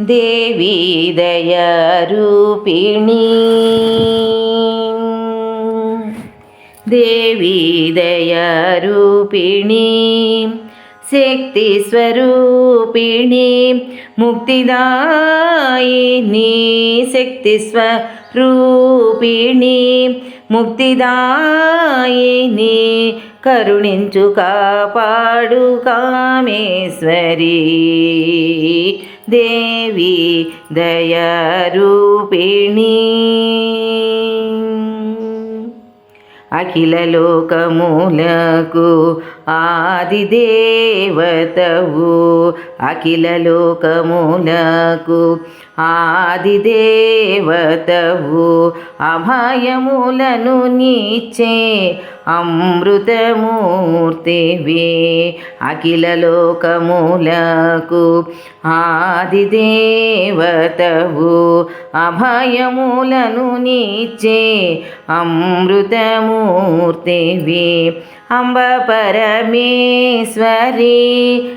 దేవీ దయారూపిణి దేవీ దయారూపిణి శక్తి స్వరూపిణి ముక్తిదాయిని శక్తి స్వరూపిణి ముక్తిదాయిని కరుణించు కాపాడు కామేశ్వరి. దేవి దయారూపిణి. అఖిల లోకములకు ఆదిదేవతవు. అఖిల లోకములకు ఆదిదేవతవు. అభయములను నీచే అమృతమూర్తివి. అఖిల లోకములకు ఆదిదేవతవు. అభయములను నీచే అమృతమూర్తివి. అంబ పరమేశ్వరి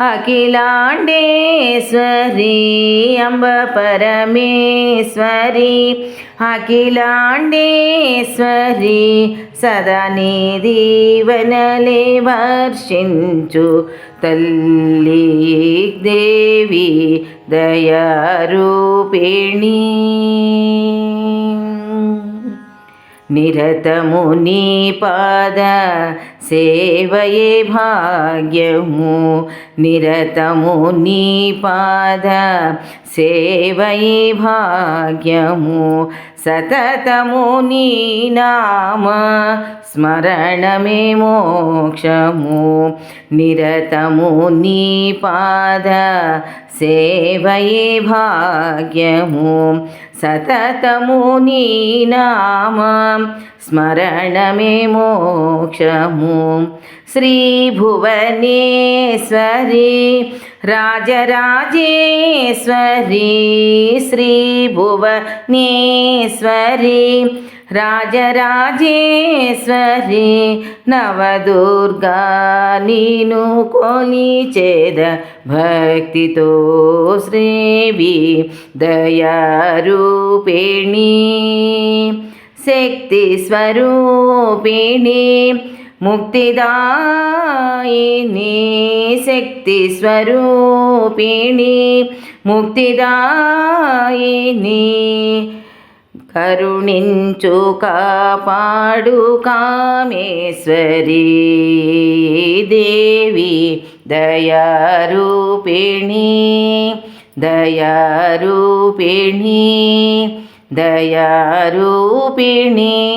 అఖిలాండేశ్వరి అంబ పరమేశ్వరి. అఖిలాండేశ్వరి సదా నీ దీవనలే వర్షించు. తల్లి దేవి దయారూపిణీ. నిరతము నీ పాద సేవయే భాగ్యము. నిరతము నీ పాద సేవయే భాగ్యము. సతతము నీ నామ స్మరణమే మోక్షము. నిరతము నీ పాద సేవయే భాగ్యము. సతతము నీ నామ స్మరణమే మోక్షము శ్రీ राजराजेश्वरी राजराजेश्वरि श्रीभुवनेश्वरि राजराजेश्वरि नवदुर्गानिनुको नि चेदभक्तितो श्रीवी दयारूपिणी शक्तिस्वरूपिणी ముక్తిదాయిని శక్తి స్వరూపిణి. ముక్తిదాయిని కరుణించు కాపాడు కామేశ్వరి దేవి దయారూపిణి. దయారూపిణి దయారూపిణి.